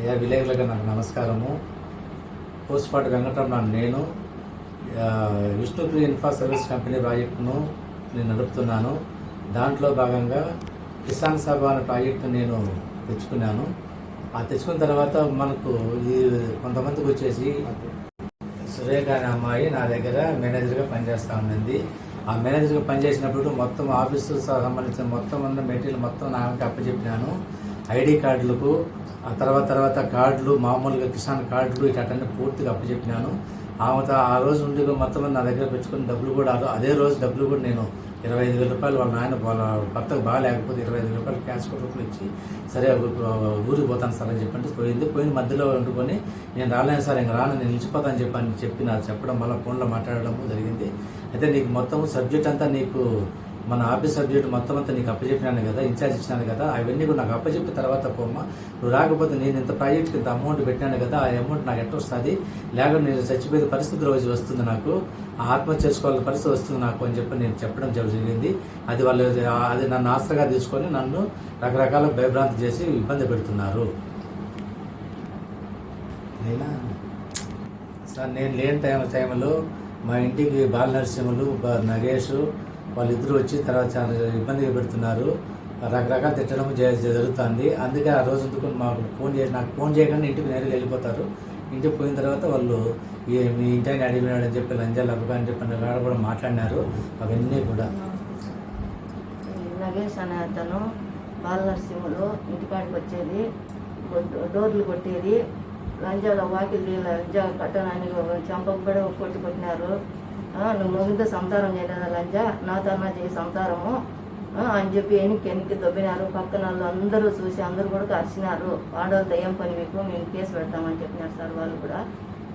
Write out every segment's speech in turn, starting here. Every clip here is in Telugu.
అయ్యా విలేకరులకు నాకు నమస్కారము. పోస్ట్పాటి వెంకటరమణ నేను. విష్ణుప్రియ ఇన్ఫ్రా సర్వీస్ కంపెనీ ప్రాజెక్టును నేను నడుపుతున్నాను. దాంట్లో భాగంగా కిసాన్ సభ అనే ప్రాజెక్టు నేను తెచ్చుకున్నాను. ఆ తెచ్చుకున్న తర్వాత మనకు ఈ కొంతమందికి వచ్చేసి సురేఖ అనే అమ్మాయి నా దగ్గర మేనేజర్గా పనిచేస్తూ ఉన్నది ఆ మేనేజర్గా పనిచేసినప్పుడు మొత్తం ఆఫీసు సంబంధించిన మొత్తం ఉన్న మెటీరియల్ మొత్తం నాకు అప్పచెప్పినాను. ఐడి కార్డులకు ఆ తర్వాత తర్వాత కార్డులు మామూలుగా కిసాన్ కార్డులు ఇటన్నీ పూర్తిగా అప్పచెప్పినాను. ఆమె ఆ రోజు ఉండి మొత్తం నా దగ్గర పెట్టుకుని డబ్బులు కూడా అదే- రోజు డబ్బులు కూడా నేను ఇరవై ఐదు వేల రూపాయలు వాళ్ళ నాయన వాళ్ళ భర్తకు బాగాలేకపోతే ఇరవై ఐదు వేల రూపాయలు క్యాష్ రూపాయలు ఇచ్చి సరే ఊరికి పోతాను సార్ అని చెప్పంటే పోయింది. పోయిన మధ్యలో వండుకొని నేను రాలేను సార్ ఇంకా రాను నేను నిలిచిపోతాను చెప్పని చెప్పి నాకు చెప్పడం వల్ల ఫోన్లో మాట్లాడడం జరిగింది. అయితే నీకు మొత్తం సబ్జెక్ట్ అంతా నీకు మన ఆఫీస్ సబ్జెక్ట్ మొత్తం అంతా నీకు అప్పచెప్పినాను కదా ఇన్ఛార్జ్ ఇచ్చినాను కదా అవన్నీ కూడా నాకు అప్పచెప్పిన తర్వాత పోమ్మ నువ్వు రాకపోతే నేను ఇంత ప్రాజెక్ట్కి ఇంత అమౌంట్ పెట్టాను కదా ఆ అమౌంట్ నాకు ఎట్ట వస్తుంది? లేకుండా నేను చచ్చిపోయే పరిస్థితి రోజు వస్తుంది నాకు ఆత్మ ఆత్మహత్య చేసుకోవాలని పరిస్థితి వస్తుంది నాకు అని చెప్పి నేను చెప్పడం జరిగింది. అది వాళ్ళు అది నన్ను ఆసరగా తీసుకొని నన్ను రకరకాల భయభ్రాంతి చేసి ఇబ్బంది పెడుతున్నారు. నేనా? సార్ నేను లేని టైం టైంలో మా ఇంటికి బాల నరసింహులు వాళ్ళు ఇద్దరు వచ్చి తర్వాత చాలా ఇబ్బందిగా పెడుతున్నారు. రకరకాల తిట్టడం జరుగుతుంది. అందుకే ఆ రోజు ఎందుకు మాకు ఫోన్ చేసి నాకు ఫోన్ చేయకుండా ఇంటికి నేరుగా వెళ్ళిపోతారు. ఇంటికి పోయిన తర్వాత వాళ్ళు ఈ మీ ఇంటిని అని చెప్పి లంజాలు అబ్బాయి అని చెప్పి కాడ కూడా మాట్లాడినారు. అవన్నీ కూడా. నగేష్ అనే అతను బాల నరసింహులు ఇంటికాడికి వచ్చేది. డోర్లు కొట్టేది. లంజాల వాకిలి లంజా కట్టడానికి చంపకు కూడా కొట్టి కొట్టినారు. నువ్వు మొగితో సంసారం చేయలేదా లంజ నాతో తర్వాత చేయి సంసారము అని చెప్పి ఎనికి ఎనికి దొబ్బినారు పక్కన వాళ్ళు అందరూ చూసి అందరూ కూడా అరిచినారు ఆడవాళ్ళతో ఏం పని మీకు మేము కేసు పెడతామని చెప్పినారు సార్ వాళ్ళు కూడా.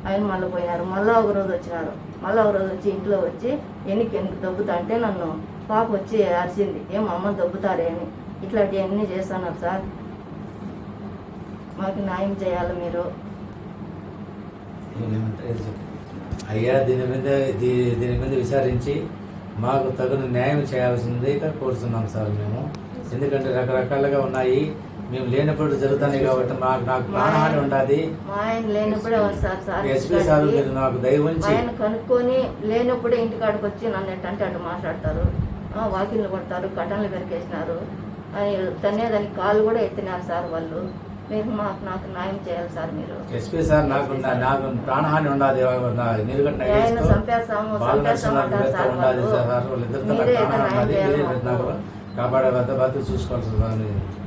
ఆయన మళ్ళీ పోయినారు. మళ్ళీ ఒక రోజు వచ్చినారు. మళ్ళీ ఒక రోజు వచ్చి ఇంట్లో వచ్చి ఎనికి ఎనికి దొబ్బుతా అంటే నన్ను పాప వచ్చి అరిచింది. ఏం అమ్మ దొబ్బుతారే అని. ఇట్లాంటివన్నీ చేస్తున్నారు సార్. మాకు న్యాయం చేయాలి మీరు. అయ్యా దీని మీద దీని మీద విచారించి మాకు తగిన న్యాయం చేయాల్సిందిగా కోరుతున్నాం సార్ మేము. ఎందుకంటే రకరకాలుగా ఉన్నాయి. మేము లేనప్పుడు జరుగుతాయి కాబట్టి మాకు నాకు ప్రాణహాని ఉండాలి మా ఆయన లేనప్పుడే వస్తారు సార్ ఎస్పీ సార్ మీరు నాకు దయ మా ఉంచి ఆయన కనుక్కొని లేనప్పుడే ఇంటికాడికి వచ్చి నన్ను ఎట్టంటే అటు మాట్లాడతారు. వాకిళ్ళు కొడతారు కటన్లు పెరికేసినారు. అని తన్నేదానికి కాళ్ళు కూడా ఎత్తినారు సార్ వాళ్ళు. మీరు మాకు నాకు న్యాయం చేయాలి సార్ మీరు. ఎస్పీ సార్ నాకు నాకు ప్రాణహాని మాకు. కాపాడే వద్ద బాధ్యత చూసుకోవాలి సార్